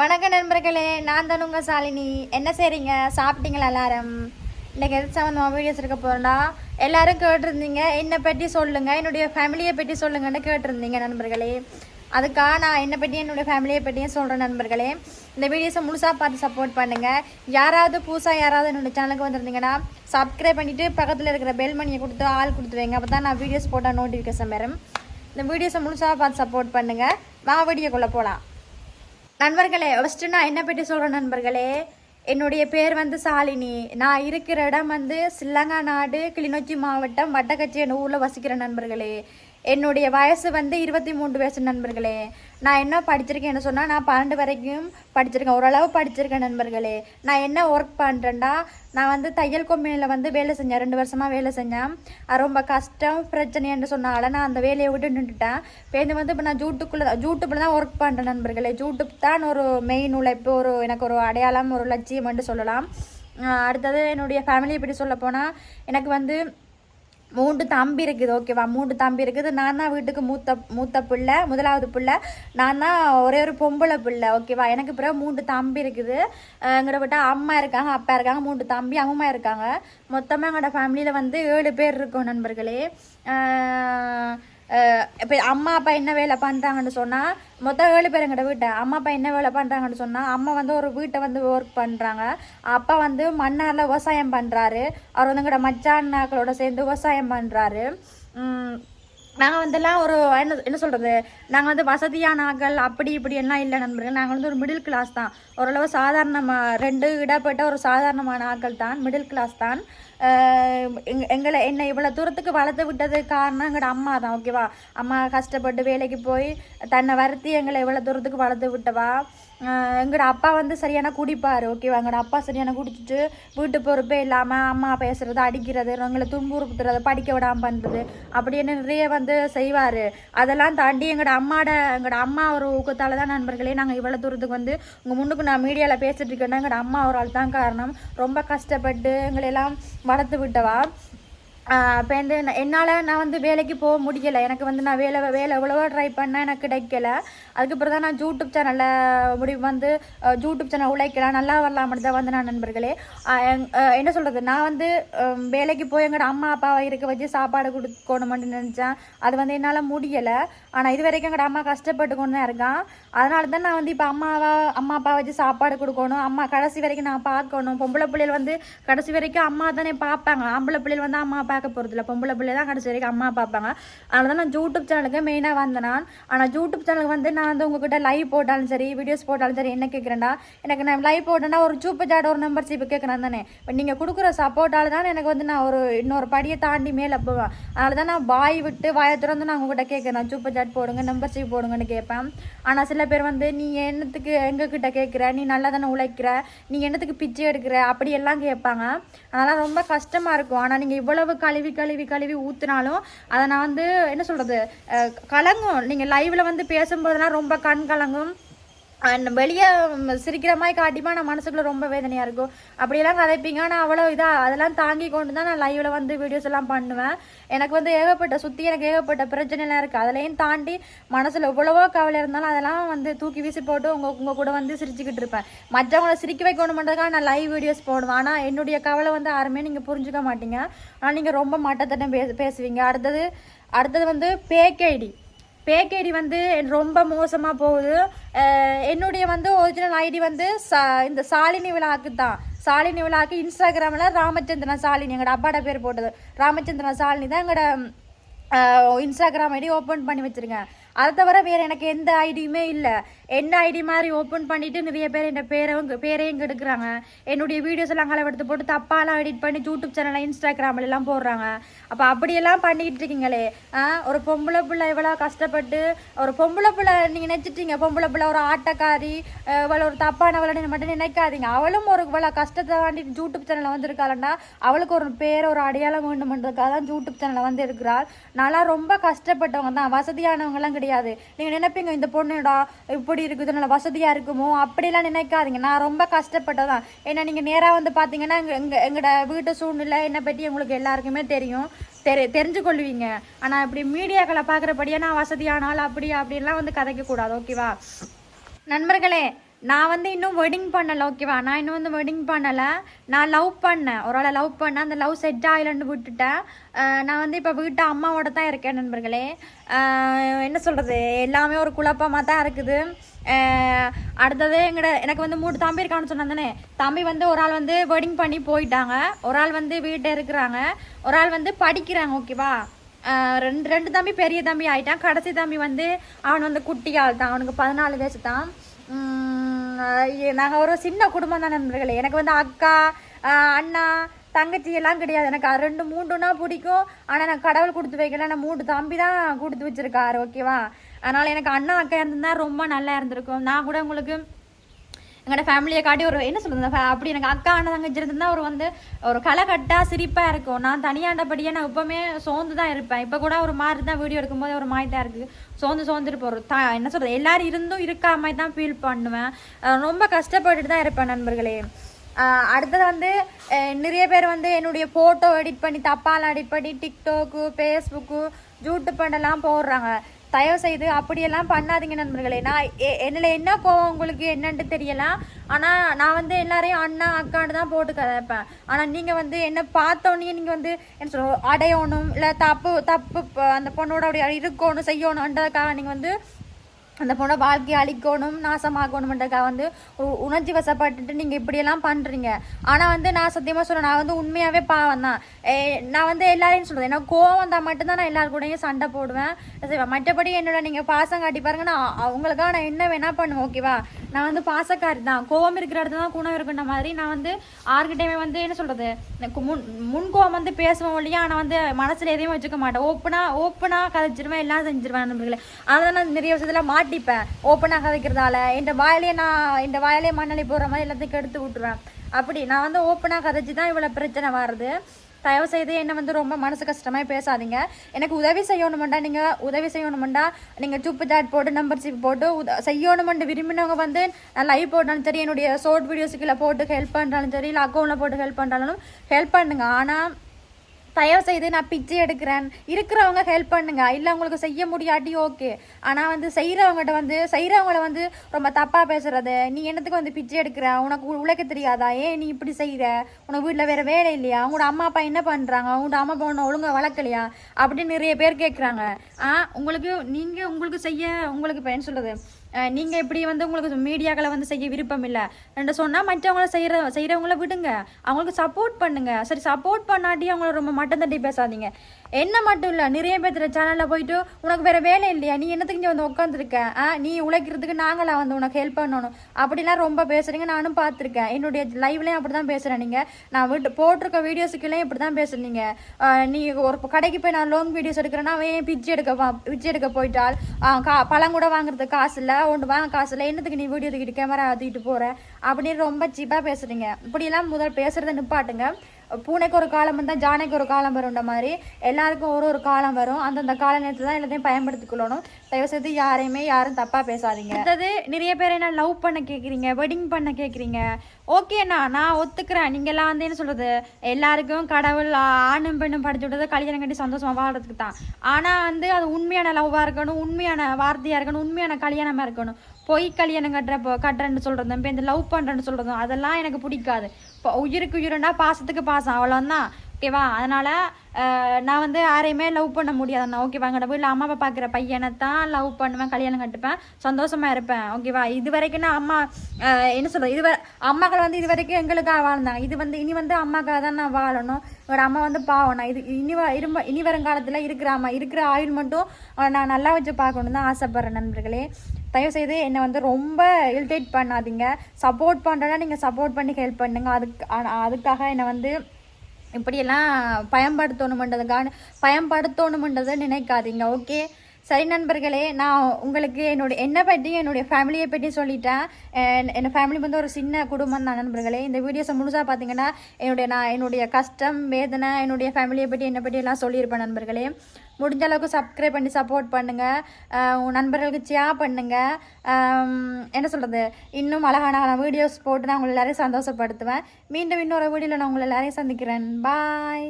வணக்கம் நண்பர்களே நான் தான் உங்கள் சாலினி. என்ன செய்கிறீங்க சாப்பிட்டீங்களா எல்லாரும்? இன்றைக்கி எது சம்மந்தமாக வீடியோஸ் இருக்க போகிறோம்னா எல்லாரும் கேட்டிருந்தீங்க. என்னை பற்றி சொல்லுங்கள் என்னுடைய ஃபேமிலியை பற்றி சொல்லுங்கன்னு கேட்டிருந்தீங்க நண்பர்களே. அதுக்காக நான் என்னை பற்றி என்னுடைய ஃபேமிலியை பற்றியும் சொல்கிறேன் நண்பர்களே. இந்த வீடியோஸை முழுசாக பார்த்து சப்போர்ட் பண்ணுங்கள் யாராவது புதுசாக யாராவது என்னோட சேனலுக்கு வந்திருந்தீங்கன்னா சப்ஸ்கிரைப் பண்ணிவிட்டு பக்கத்தில் இருக்கிற பெல் மணியை கொடுத்து ஆள் கொடுத்துருவீங்க அப்போ தான் நான் வீடியோஸ் போட்டால் நோட்டிஃபிகேஷன் வரும். இந்த வீடியோஸை முழுசாக பார்த்து சப்போர்ட் பண்ணுங்கள் வா வீடியோக்குள்ளே போகலாம் நண்பர்களே ஃபஸ்ட்டு நான் என்ன பற்றி சொல்கிறேன் நண்பர்களே. என்னுடைய பேர் வந்து சாலினி. நான் இருக்கிற இடம் வந்து சில்லங்கா நாடு கிளிநொச்சி மாவட்டம் வட்டக்கச்சி என்ற ஊரில் வசிக்கிற நண்பர்களே. என்னுடைய வயசு வந்து இருபத்தி மூன்று வயசு நண்பர்களே. நான் என்ன படிச்சிருக்கேன்னு சொன்னால் நான் பன்னெண்டு வரைக்கும் படிச்சிருக்கேன். ஓரளவு படிச்சிருக்கேன் நண்பர்களே. நான் என்ன ஒர்க் பண்ணுறேன்டா நான் வந்து தையல் கம்பெனியில் வந்து வேலை செஞ்சேன். ரெண்டு வருஷமாக வேலை செஞ்சேன். அது ரொம்ப கஷ்டம் பிரச்சனைன்னு சொன்னால நான் அந்த வேலையை விட்டு நின்றுட்டேன். இப்போ வந்து இப்போ நான் ஜூட்டுக்குள்ளே ஜூட்டுப்பில் தான் ஒர்க் பண்ணுறேன் நண்பர்களே. ஜூட்டுப் தான் ஒரு மெயின் உழைப்பு ஒரு எனக்கு ஒரு அடையாளம் ஒரு லட்சியம்னு சொல்லலாம். அடுத்தது என்னுடைய ஃபேமிலியை பற்றி சொல்ல போனால் எனக்கு வந்து மூன்று தம்பி இருக்குது ஓகேவா மூன்று தம்பி இருக்குது. நான் தான் வீட்டுக்கு மூத்த மூத்த பிள்ளை முதலாவது பிள்ளை. நான் தான் ஒரே ஒரு பொம்பளை பிள்ளை ஓகேவா எனக்கு பிறகு மூன்று தம்பி இருக்குது. எங்கள்ட விட்டால் அம்மா இருக்காங்க அப்பா இருக்காங்க மூன்று தம்பி அம்மா இருக்காங்க. மொத்தமாக எங்களோட ஃபேமிலியில் வந்து ஏழு பேர் இருக்கோம் நண்பர்களே. இப்போ அம்மா அப்பா என்ன வேலை பண்ணுறாங்கன்னு சொன்னால் மொத்த ஏழு பேர் எங்கிட்ட வீட்டை அம்மா அப்பா என்ன வேலை பண்ணுறாங்கன்னு சொன்னால் அம்மா வந்து ஒரு வீட்டை வந்து ஒர்க் பண்ணுறாங்க அப்பா வந்து மன்னாரில் விவசாயம் பண்ணுறாரு அவர் வந்து எங்களோட மச்சானாக்களோட சேர்ந்து விவசாயம் பண்ணுறாரு நாங்கள் வந்துலாம் ஒரு என்ன என்ன சொல்கிறது நாங்கள் வந்து வசதியான ஆட்கள் அப்படி இப்படி எல்லாம் இல்லை நண்பர்கள். நாங்கள் வந்து ஒரு மிடில் கிளாஸ் தான். ஓரளவு சாதாரணமாக ரெண்டு இடப்பட்ட ஒரு சாதாரணமான ஆட்கள் தான். மிடில் கிளாஸ் தான். எங் எங்களை என்னை இவ்வளோ தூரத்துக்கு வளர்த்து விட்டது காரணம் எங்களோட அம்மா தான் ஓகேவா அம்மா கஷ்டப்பட்டு வேலைக்கு போய் தன்னை வருத்தி எங்களை இவ்வளோ தூரத்துக்கு வளர்த்து விட்டவா? எங்களோட அப்பா வந்து சரியான குடிப்பார் ஓகேவா எங்களோட அப்பா சரியான குடிச்சிட்டு வீட்டு பொறுப்பே இல்லாமல் அம்மா பேசுறது அடிக்கிறது எங்களை துன்புறுத்துறது படிக்க விடாமல் பண்ணுறது அப்படின்னு நிறைய வந்து செய்வார். அதெல்லாம் தாண்டி எங்களோட அம்மாட எங்களோட அம்மா ஒரு ஊக்கத்தால் தான் நண்பர்களே நாங்கள் இவ்வளோ தூரத்துக்கு வந்து உங்கள் முன்னுக்கு நான் மீடியாவில் பேசிகிட்டு இருக்கேன்னா எங்களோட அம்மா ஒரு ஆள் தான் காரணம். ரொம்ப கஷ்டப்பட்டு எங்களை எல்லாம் வளர்த்து விட்டவா? இப்போ வந்து என்னால் நான் வந்து வேலைக்கு போக முடியலை. எனக்கு வந்து நான் வேலை வேலை எவ்வளவோ ட்ரை பண்ணேன் எனக்கு கிடைக்கல. அதுக்கப்புறம் தான் நான் யூடியூப் சேனலில் முடிவு வந்து யூடியூப் சேனல் உழைக்கலாம் நல்லா வரலாம் தான் வந்து நான் நண்பர்களே. என்ன சொல்கிறது நான் வந்து வேலைக்கு போய் எங்களோட அம்மா அப்பாவை இருக்க வச்சு சாப்பாடு கொடுக்கணுமென்னு நினச்சேன். அது வந்து என்னால் முடியலை. ஆனால் இது வரைக்கும் எங்கள் அம்மா கஷ்டப்பட்டு கொண்டு தான் இருக்கான் அதனால தான் நான் வந்து இப்போ அம்மாவை அம்மா அப்பா வச்சு சாப்பாடு கொடுக்கணும். அம்மா கடைசி வரைக்கும் நான் பார்க்கணும். பொம்பளை பிள்ளைகள் வந்து கடைசி வரைக்கும் அம்மா தானே பார்ப்பாங்க. ஆம்பளை பிள்ளைகள் வந்து அம்மா பார்க்க போகிறதில்ல பொம்பளை பிள்ளை தான் கடைசி வரைக்கும் அம்மா பார்ப்பாங்க. அதனால தான் நான் யூடியூப் சேனலுக்கு மெயினாக வந்தேன் நான். ஆனால் யூடியூப் சேனலுக்கு வந்து நான் வந்து உங்ககிட்ட லைவ் போட்டாலும் சரி வீடியோஸ் போட்டாலும் சரி என்ன கேட்குறேன்டா எனக்கு நான் லைவ் போட்டேன்னா ஒரு சூப்பர் சாட் ஒரு மெம்பர்ஷிப் கேட்குறேன் தானே. இப்போ நீங்கள் கொடுக்குற சப்போர்ட்டால் தான் எனக்கு வந்து நான் ஒரு இன்னொரு படியை தாண்டி மேலே போவேன். அதனால தான் நான் வாய் விட்டு வாயை திறந்து நான் உங்ககிட்ட கேட்குறேன் சூப்பர் சாட் போடுங்க மெம்பர்ஷிப் போடுங்கன்னு கேட்பேன். ஆனால் சில பேர் வந்து நீ என்னத்துக்கு எங்ககிட்ட கேட்குற நீ நல்லா தானே உழைக்கிற? நீ என்னத்துக்கு பிச்சை எடுக்கிற? அப்படியெல்லாம் கேட்பாங்க. அதனால் ரொம்ப கஷ்டமாக இருக்கும். ஆனால் நீங்கள் இவ்வளவு கழுவி கழுவி கழுவி ஊற்றுனாலும் அதை நான் வந்து என்ன சொல்கிறது கலங்கும். நீங்கள் லைவில் வந்து பேசும்போதெல்லாம் ரொம்ப கண் கலங்கும். வெளியே சிரிக்கிற மாதிரி காட்டிமா நான் மனசுக்குள்ள ரொம்ப வேதனையாக இருக்கும் அப்படியெல்லாம் கதைப்பீங்க. நான் அவ்வளோ இதாக அதெல்லாம் தாங்கி கொண்டு தான் நான் லைவில் வந்து வீடியோஸ் எல்லாம் பண்ணுவேன். எனக்கு வந்து ஏகப்பட்ட சுற்றி எனக்கு ஏகப்பட்ட பிரச்சனைலாம் இருக்குது அதிலையும் தாண்டி மனசில் எவ்வளவோ கவலை இருந்தாலும் அதெல்லாம் வந்து தூக்கி வீசி போட்டு உங்கள் உங்கள் கூட வந்து சிரிச்சுக்கிட்டு இருப்பேன். மற்றவங்கள சிரிக்க வைக்கணுன்றதுக்காக நான் லைவ் வீடியோஸ் போடுவேன். ஆனால் என்னுடைய கவலை வந்து யாருமே நீங்கள் புரிஞ்சுக்க மாட்டீங்க. ஆனால் நீங்கள் ரொம்ப மட்டத்தட்டம் பேசு பேசுவீங்க. அடுத்தது அடுத்தது வந்து பேக் ஐடி வந்து ரொம்ப மோசமாக போகுது. என்னுடைய வந்து ஒரிஜினல் ஐடி வந்து சா இந்த சாலினி விழாக்கு தான். சாலினி விழாக்கு இன்ஸ்டாகிராமில் ராமச்சந்திரன் சாலினி எங்களோட அப்பாட பேர் போட்டது. ராமச்சந்திரன் சாலினி தான் எங்களோட இன்ஸ்டாகிராம் ஐடி ஓப்பன் பண்ணி வச்சுருங்க அதை தவிர வேறு எனக்கு எந்த ஐடியுமே இல்லை. என்ன ஐடி மாதிரி ஓப்பன் பண்ணிவிட்டு நிறைய பேர் என் பேரவும் பேரையும் கெடுக்கிறாங்க என்னுடைய வீடியோஸ் எல்லாம் களவெடுத்து போட்டு தப்பாலாம் எடிட் பண்ணி யூடியூப் சேனலில் இன்ஸ்டாகிராமில் எல்லாம் போடுறாங்க. அப்போ அப்படியெல்லாம் பண்ணிக்கிட்டு இருக்கீங்களே ஆ, ஒரு பொம்பளை பிள்ளை இவ்வளோ கஷ்டப்பட்டு ஒரு பொம்பளை பிள்ளை நீங்கள் நினச்சிட்டீங்க. பொம்பளை பிள்ளை ஒரு ஆட்டக்காரி இவ்வளோ ஒரு தப்பானவளை மட்டும் நினைக்காதீங்க. அவளும் ஒரு இவ்வளோ கஷ்டத்தை தாண்டி யூடியூப் சேனலில் வந்திருக்காளண்டா அவளுக்கு ஒரு பேர் ஒரு அடையாளம் வேண்டுமென்றதுக்காக தான் யூடியூப் சேனலில் வந்து இருக்கிறாள். நான்லாம் ரொம்ப கஷ்டப்பட்டவங்க தான். வசதியானவங்கலாம் கிடையாது. நீங்கள் நினைப்பீங்க இந்த பொண்ணுடா இப்படி எப்படி இருக்குது நல்ல வசதியாக இருக்குமோ? அப்படிலாம் நினைக்காதீங்க. நான் ரொம்ப கஷ்டப்பட்டதான் ஏன்னா நீங்கள் நேராக வந்து பார்த்தீங்கன்னா எங்கள் எங்களோட வீட்டு சூழ்நிலை என்னை பற்றி உங்களுக்கு எல்லாருக்குமே தெரியும். தெரி தெரிஞ்சு கொள்வீங்க ஆனால் இப்படி மீடியாக்களை பார்க்குறபடியே நான் வசதியானால் அப்படி அப்படின்லாம் வந்து கதைக்கக்கூடாது. ஓகேவா நண்பர்களே நான் வந்து இன்னும் வெட்டிங் பண்ணலை ஓகேவா நான் இன்னும் வந்து வெட்டிங் பண்ணலை. நான் லவ் பண்ணேன். ஒரு ஆளை லவ் பண்ணேன். அந்த லவ் செட் ஆகலன்னு விட்டுட்டேன். நான் வந்து இப்போ வீட்டு அம்மாவோட தான் இருக்கேன் நண்பர்களே. என்ன சொல்கிறது எல்லாமே ஒரு குழப்பமாக தான் இருக்குது. அடுத்தது எங்கட எனக்கு வந்து மூணு தம்பி இருக்கான்னு சொன்னாதானே தம்பி வந்து ஒரு ஆள் வந்து வெட்டிங் பண்ணி போயிட்டாங்க. ஒரு ஆள் வந்து வீட்டில் இருக்கிறாங்க. ஒரு ஆள் வந்து படிக்கிறாங்க ஓகேவா ரெண்டு ரெண்டு தம்பி பெரிய தம்பி ஆகிட்டான் கடைசி தம்பி வந்து அவன் வந்து குட்டி ஆள் தான் அவனுக்கு பதினாலு வயசு தான் நாங்கள் ஒரு சின்ன குடும்பம் தான் நண்பர்களே. எனக்கு வந்து அக்கா அண்ணா தங்கச்சி எல்லாம் கிடையாது. எனக்கு அது ரெண்டு மூன்றுனா பிடிக்கும். ஆனால் நான் கடவுள் கொடுத்து வைக்கல. நான் மூணு தம்பி தான் கொடுத்து வச்சிருக்காரு ஓகேவா அதனால் எனக்கு அண்ணா அக்கா இருந்திருந்தா ரொம்ப நல்லா இருந்திருக்கும். நான் கூட உங்களுக்கு எங்களோட ஃபேமிலியை காட்டி ஒரு என்ன சொல்றது அப்படி எனக்கு அக்கா அண்ணன் தங்கச்சி இருந்தால் ஒரு வந்து ஒரு களைகட்டா சிரிப்பாக இருக்கும். நான் தனியாண்டபடியே நான் எப்பவுமே சோர்ந்து தான் இருப்பேன். இப்போ கூட ஒரு மாதிரி தான் வீடியோ எடுக்கும்போது ஒரு மாதிரி தான் இருக்குது சோர்ந்து சோர்ந்துட்டு இருப்போம் ஒரு என்ன சொல்கிறது எல்லோரும் இருந்தும் இருக்கா மாதிரி தான் ஃபீல் பண்ணுவேன். ரொம்ப கஷ்டப்பட்டுட்டு தான் இருப்பேன் நண்பர்களே. அடுத்தது வந்து நிறைய பேர் வந்து என்னுடைய ஃபோட்டோ எடிட் பண்ணி தப்பாலாம் எடிட் பண்ணி டிக்டாக்கு ஃபேஸ்புக்கு யூடியூப் பண்ணலாம் போடுறாங்க. தயவு செய்து அப்படியெல்லாம் பண்ணாதீங்க நண்பர்களே. நான் எ- என்னில் என்ன கோவம் உங்களுக்கு என்னன்ட்டு தெரியலாம் ஆனால் நான் வந்து எல்லாரையும் அண்ணா அக்கான்னு தான் போட்டு கதைப்பேன். ஆனால் நீங்கள் வந்து என்ன பார்த்தோன்னே நீங்கள் வந்து என்ன சொல்ற அடையணும் இல்லை தப்பு தப்பு அந்த பொண்ணோட அப்படி இருக்கணும் செய்யணுன்றதுக்காக நீங்கள் வந்து அந்த பொண்ணை வாழ்க்கையை அழிக்கணும் நாசமாக்கணுன்றதுக்காக வந்து உ- உணர்ச்சி வசப்பட்டுட்டு நீங்கள் இப்படியெல்லாம் பண்ணுறீங்க ஆனால் வந்து நான் சத்தியமாக சொல்கிறேன் நான் வந்து உண்மையாகவே பாவம் தான். நான் வந்து எல்லாரையும் சொல்கிறேன் ஏன்னா கோவம் வந்தால் மட்டும்தான் நான் எல்லாரு கூடயும் சண்டை போடுவேன். சரி மற்றபடி என்னோட நீங்கள் பாசம் காட்டி பாருங்க நான் அவங்களுக்காக நான் என்ன வேணால் பண்ணுவேன் ஓகேவா நான் வந்து பாசக்காரி தான். கோவம் இருக்கிற இடத்துல தான் குணம் இருக்குன்ற மாதிரி நான் வந்து ஆர்கிட்டையுமே வந்து என்ன சொல்கிறது முன் முன் கோவம் வந்து பேசுவேன் ஒழியா ஆனால் வந்து மனசில் எதையும் வச்சுக்க மாட்டேன். ஓப்பனாக ஓப்பனாக கதைச்சிருவேன் எல்லாம் செஞ்சிருவேன் நண்பர்களே. அதை நான் நிறைய விஷயத்தில் மாட்டிப்பேன் ஓப்பனாக கதைக்கிறதால என் வாயிலே நான் இந்த வாயிலே மண்ணலி போடுற மாதிரி எல்லாத்தையும் கெடுத்து விட்டுருவேன். அப்படி நான் வந்து ஓப்பனாக கதைச்சி தான் இவ்வளோ பிரச்சனை வருது. தயவு செய்து என்னை வந்து ரொம்ப மனசு கஷ்டமாக பேசாதீங்க. எனக்கு உதவி செய்யணுமெண்டா நீங்கள் உதவி செய்யணுமெண்டா. நீங்கள் சூப்பு சாட் போட்டு நம்பர் சிப் போட்டு உத செய்யணுமெண்டு. விரும்பினவங்க வந்து நான் லைவ் போட்டாலும் சரி என்னுடைய ஷார்ட் வீடியோஸுக்குள்ளே போட்டு ஹெல்ப் பண்ணுறாலும் சரி இல்லை அக்கௌண்ட்டில் போட்டு ஹெல்ப் பண்ணுறாலும் ஹெல்ப் பண்ணுங்க. ஆனால் தயவு செய்து நான் பிச்சை எடுக்கிறேன். இருக்கிறவங்க ஹெல்ப் பண்ணுங்க. இல்லை உங்களுக்கு செய்ய முடியாட்டி ஓகே ஆனால் வந்து செய்கிறவங்ககிட்ட வந்து செய்கிறவங்கள வந்து ரொம்ப தப்பாக பேசுறது. நீ என்னத்துக்கு வந்து பிச்சை எடுக்கிற? உனக்கு உழைக்க தெரியாதா? ஏன் நீ இப்படி செய்கிற உனக்கு வீட்டில் வேறு வேலை இல்லையா? உங்களோட அம்மா அப்பா என்ன பண்ணுறாங்க உங்களோட அம்மா அப்பா ஒன்று ஒழுங்காக வளர்க்கலையா? அப்படின்னு நிறைய பேர் கேட்குறாங்க ஆ உங்களுக்கு நீங்கள் உங்களுக்கு செய்ய உங்களுக்கு இப்போ என்ன சொல்கிறது நீங்கள் இப்படி வந்து உங்களுக்கு மீடியாக்களை வந்து செய்ய விருப்பம் இல்லை ரெண்டு சொன்னால் மற்றவங்கள செய்கிற செய்கிறவங்கள விடுங்க. அவங்களுக்கு சப்போர்ட் பண்ணுங்க. சரி சப்போர்ட் பண்ணாட்டி அவங்கள ரொம்ப மட்டம் தட்டி பேசாதீங்க. என்ன மட்டும் இல்லை நிறைய பேர் சேனலில் போயிட்டு உனக்கு வேறு வேலை இல்லையா? நீ என்னத்துக்கு இங்கே வந்து உட்காந்துருக்க ஆ நீ உழைக்கிறதுக்கு நாங்களாக வந்து உனக்கு ஹெல்ப் பண்ணணும்? அப்படிலாம் ரொம்ப பேசுகிறீங்க நானும் பார்த்துருக்கேன். என்னுடைய லைவ்லேயும் அப்படி தான் பேசுகிறேன் நீங்கள் நான் விட்டு போட்டிருக்க வீடியோஸுக்குள்ளேயும் இப்படி தான் பேசுகிறீங்க நீ ஒரு கடைக்கு போய் நான் லாங் வீடியோஸ் எடுக்கிறேன்னா அவன் ஏன் பிச்சை எடுக்க வா- பிச்சை எடுக்க போயிட்டால்? கா பழம் கூட வாங்குறதுக்கு காசு இல்லை. ஒன்று வாங்க காசு இல்லை. என்னத்துக்கு நீ வீடியோ தூக்கிட்டு கேமரா தூக்கிட்டு போகிற அப்படின்னு ரொம்ப சீப்பாக பேசுகிறீங்க இப்படிலாம் முதல் பேசுகிறத நிப்பாட்டுங்க. பூனைக்கு ஒரு காலம் வந்தால் ஜானைக்கு ஒரு காலம் வரும்ன்ற மாதிரி எல்லாருக்கும் ஒரு ஒரு காலம் வரும். அந்தந்த கால நேரத்தில் தான் எல்லாத்தையும் பயன்படுத்திக்கொள்ளணும் தயவுசெய்து யாரையுமே யாரும் தப்பாக பேசாதீங்க. அதாவது நிறைய பேர் என்ன லவ் பண்ண கேட்குறீங்க வெட்டிங் பண்ண கேட்குறீங்க ஓகேண்ணா நான் ஒத்துக்கிறேன். நீங்கள்லாம் வந்து என்ன சொல்கிறது எல்லாருக்கும் கடவுள் ஆணும் பெண்ணும் படிச்சு விட்டது கல்யாணம் கட்டி சந்தோஷமாக வாழ்றதுக்கு தான். ஆனால் வந்து அது உண்மையான லவ்வாக இருக்கணும் உண்மையான வார்த்தையாக இருக்கணும் உண்மையான கல்யாணமாக இருக்கணும். பொய் கல்யாணம் கட்டுற கட்டுறேன்னு சொல்கிறதும் இப்போ இந்த லவ் பண்ணுறேன்னு சொல்கிறதும் அதெல்லாம் எனக்கு பிடிக்காது. இப்போ உயிருக்கு உயிரண்டா பாசத்துக்கு பாசம் அவ்வளோதான் ஓகேவா அதனால் நான் வந்து யாரையுமே லவ் பண்ண முடியாதுண்ணா ஓகேவா போய் இல்லை அம்மா அப்பா பார்க்குற பையனை தான் லவ் பண்ணுவேன் கல்யாணம் கட்டுப்பேன் சந்தோஷமாக இருப்பேன். ஓகேவா இது வரைக்கும் நான் அம்மா என்ன சொல்கிறது இது வ- அம்மாக்கள் வந்து இது வரைக்கும் எங்களுக்காக வாழ்ந்தாங்க. இது வந்து இனி வந்து அம்மாக்காக தான் நான் வாழணும். ஒரு அம்மா வந்து பாவம். நான் இது இனி வ இரும்ப இனி வருங்காலத்தில் இருக்கிற அம்மா இருக்கிற ஆயுள் மட்டும் நான் நல்லா வச்சு பார்க்கணும் தான் ஆசைப்பட்றேன் நண்பர்களே. தயவுசெய்து என்னை வந்து ரொம்ப இரிட்டேட் பண்ணாதீங்க. சப்போர்ட் பண்ணுறேன்னா நீங்கள் சப்போர்ட் பண்ணி ஹெல்ப் பண்ணுங்கள் அதுக்கு அதுக்காக என்னை வந்து இப்படியெல்லாம் பயன்படுத்தணுமென்றதுக்கான பயன்படுத்தணுமென்றதை நினைக்காதீங்க ஓகே சரி நண்பர்களே நான் உங்களுக்கு என்னுடைய என்னை பற்றி என்னுடைய ஃபேமிலியை பற்றி சொல்லிட்டேன். என் என் ஃபேமிலி வந்து ஒரு சின்ன குடும்பம் தான் நண்பர்களே. இந்த வீடியோஸை முழுசாக பார்த்தீங்கன்னா என்னுடைய நான் என்னுடைய கஷ்டம் வேதனை என்னுடைய ஃபேமிலியை பற்றி என்னை பற்றி எல்லாம் சொல்லியிருப்பேன் நண்பர்களே. முடிஞ்ச அளவுக்கு சப்ஸ்கிரைப் பண்ணி சப்போர்ட் பண்ணுங்கள் உங்கள் நண்பர்களுக்கு ஷேர் பண்ணுங்கள் என்ன சொல்கிறது இன்னும் அழகான வீடியோஸ் போட்டு நான் உங்களை எல்லாரையும் சந்தோஷப்படுத்துவேன். மீண்டும் இன்னொரு வீடியோவில் நான் உங்களை எல்லாரையும் சந்திக்கிறேன். பாய்